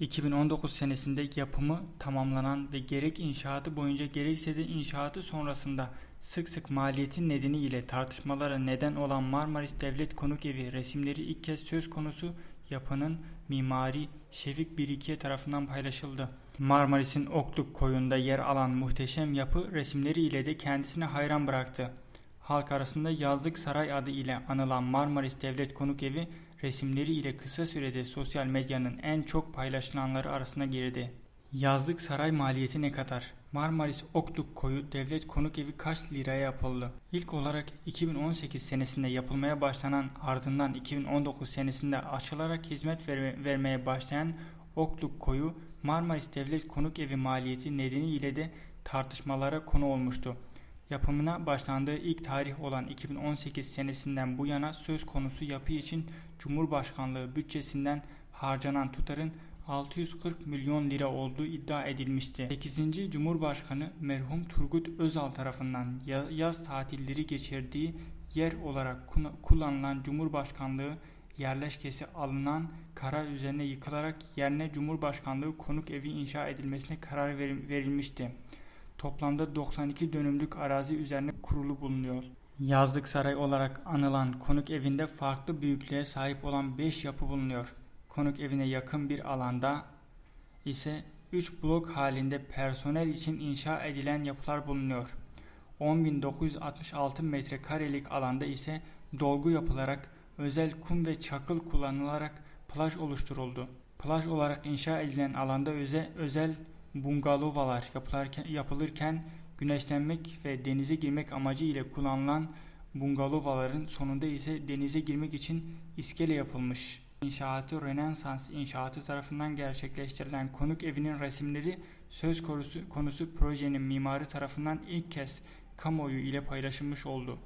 2019 senesinde yapımı tamamlanan ve gerek inşaatı boyunca gerekse de inşaatı sonrasında sık sık maliyetin nedeniyle tartışmalara neden olan Marmaris Devlet Konuk Evi resimleri ilk kez söz konusu yapının mimari Şefik Birikiye tarafından paylaşıldı. Marmaris'in Okluk koyunda yer alan muhteşem yapı resimleri ile de kendisine hayran bıraktı. Halk arasında Yazlık Saray adı ile anılan Marmaris Devlet Konuk Evi resimleri ile kısa sürede sosyal medyanın en çok paylaşılanları arasına girdi. Yazlık saray maliyeti ne kadar? Marmaris Okluk Koyu Devlet Konuk Evi kaç liraya yapıldı? İlk olarak 2018 senesinde yapılmaya başlanan ardından 2019 senesinde açılarak hizmet verme- vermeye başlayan Okluk Koyu Marmaris Devlet Konuk Evi maliyeti nedeniyle de tartışmalara konu olmuştu. Yapımına başlandığı ilk tarih olan 2018 senesinden bu yana söz konusu yapı için Cumhurbaşkanlığı bütçesinden harcanan tutarın 640 milyon lira olduğu iddia edilmişti. 8. Cumhurbaşkanı merhum Turgut Özal tarafından ya- yaz tatilleri geçirdiği yer olarak kullanılan Cumhurbaşkanlığı yerleşkesi alınan karar üzerine yıkılarak yerine Cumhurbaşkanlığı konuk evi inşa edilmesine karar verilmişti. Toplamda 92 dönümlük arazi üzerine kurulu bulunuyor. Yazlık saray olarak anılan konuk evinde farklı büyüklüğe sahip olan 5 yapı bulunuyor. Konuk evine yakın bir alanda ise 3 blok halinde personel için inşa edilen yapılar bulunuyor. 10.966 metrekarelik alanda ise dolgu yapılarak özel kum ve çakıl kullanılarak plaj oluşturuldu. Plaj olarak inşa edilen alanda öze, özel bungalovalar yapılarken, yapılırken güneşlenmek ve denize girmek amacı ile kullanılan bungalovaların sonunda ise denize girmek için iskele yapılmış. İnşaatı Rönesans inşaatı tarafından gerçekleştirilen konuk evinin resimleri söz konusu, konusu projenin mimarı tarafından ilk kez kamuoyu ile paylaşılmış oldu.